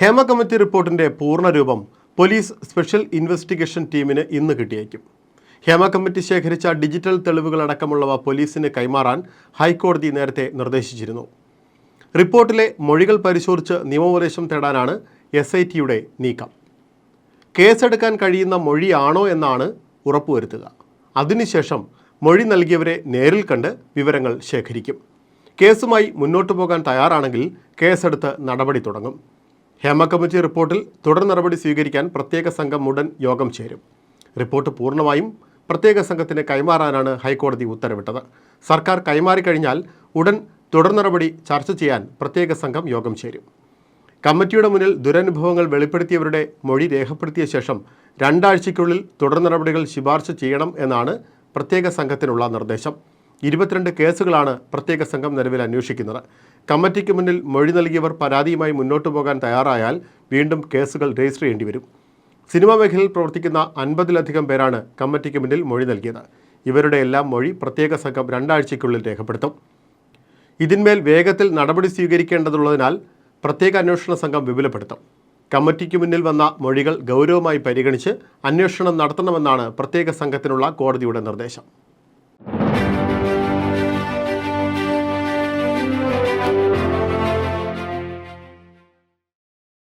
Hema committee റിപ്പോർട്ടിന്റെ പൂർണരൂപം police special investigation ടീമിന് ഇന്ന് കിട്ടിയേക്കും. ഹേമ കമ്മിറ്റി ശേഖരിച്ച ഡിജിറ്റൽ തെളിവുകളടക്കമുള്ളവ പോലീസിന് കൈമാറാൻ ഹൈക്കോടതി നേരത്തെ നിർദ്ദേശിച്ചിരുന്നു. റിപ്പോർട്ടിലെ മൊഴികൾ പരിശോധിച്ച് നിയമോപദേശം തേടാനാണ് എസ് ഐ ടിയുടെ നീക്കം. കേസെടുക്കാൻ കഴിയുന്ന മൊഴിയാണോ എന്നാണ് ഉറപ്പുവരുത്തുക. അതിനുശേഷം മൊഴി നൽകിയവരെ നേരിൽ കണ്ട് വിവരങ്ങൾ ശേഖരിക്കും. കേസുമായി മുന്നോട്ടു പോകാൻ തയ്യാറാണെങ്കിൽ കേസെടുത്ത് നടപടി തുടങ്ങും. ഹേമ കമ്മിറ്റി റിപ്പോർട്ടിൽ തുടർ നടപടി സ്വീകരിക്കാൻ പ്രത്യേക സംഘം ഉടൻ യോഗം ചേരും. റിപ്പോർട്ട് പൂർണമായും പ്രത്യേക സംഘത്തിന് കൈമാറാനാണ് ഹൈക്കോടതി ഉത്തരവിട്ടത്. സർക്കാർ കൈമാറിക്കഴിഞ്ഞാൽ ഉടൻ തുടർ നടപടി ചർച്ച ചെയ്യാൻ പ്രത്യേക സംഘം യോഗം ചേരും. കമ്മിറ്റിയുടെ മുന്നിൽ ദുരനുഭവങ്ങൾ വെളിപ്പെടുത്തിയവരുടെ മൊഴി രേഖപ്പെടുത്തിയ ശേഷം രണ്ടാഴ്ചയ്ക്കുള്ളിൽ തുടർ നടപടികൾ ശുപാർശ ചെയ്യണം എന്നാണ് പ്രത്യേക സംഘത്തിനുള്ള നിർദ്ദേശം. ഇരുപത്തിരണ്ട് കേസുകളാണ് പ്രത്യേക സംഘം നിലവിൽ അന്വേഷിക്കുന്നത്. കമ്മിറ്റിക്ക് മുന്നിൽ മൊഴി നൽകിയവർ പരാതിയുമായി മുന്നോട്ടു പോകാൻ തയ്യാറായാൽ വീണ്ടും കേസുകൾ രജിസ്റ്റർ ചെയ്യേണ്ടി വരും. സിനിമാ മേഖലയിൽ പ്രവർത്തിക്കുന്ന അൻപതിലധികം പേരാണ് കമ്മിറ്റിക്ക് മുന്നിൽ മൊഴി നൽകിയത്. ഇവരുടെ എല്ലാം മൊഴി പ്രത്യേക സംഘം രണ്ടാഴ്ചയ്ക്കുള്ളിൽ രേഖപ്പെടുത്തും. ഇതിന്മേൽ വേഗത്തിൽ നടപടി സ്വീകരിക്കേണ്ടതുള്ളതിനാൽ പ്രത്യേക അന്വേഷണ സംഘം വിപുലപ്പെടുത്തും. കമ്മിറ്റിക്ക് മുന്നിൽ വന്ന മൊഴികൾ ഗൗരവമായി പരിഗണിച്ച് അന്വേഷണം നടത്തണമെന്നാണ് പ്രത്യേക സംഘത്തിനുള്ള കോടതിയുടെ നിർദ്ദേശം.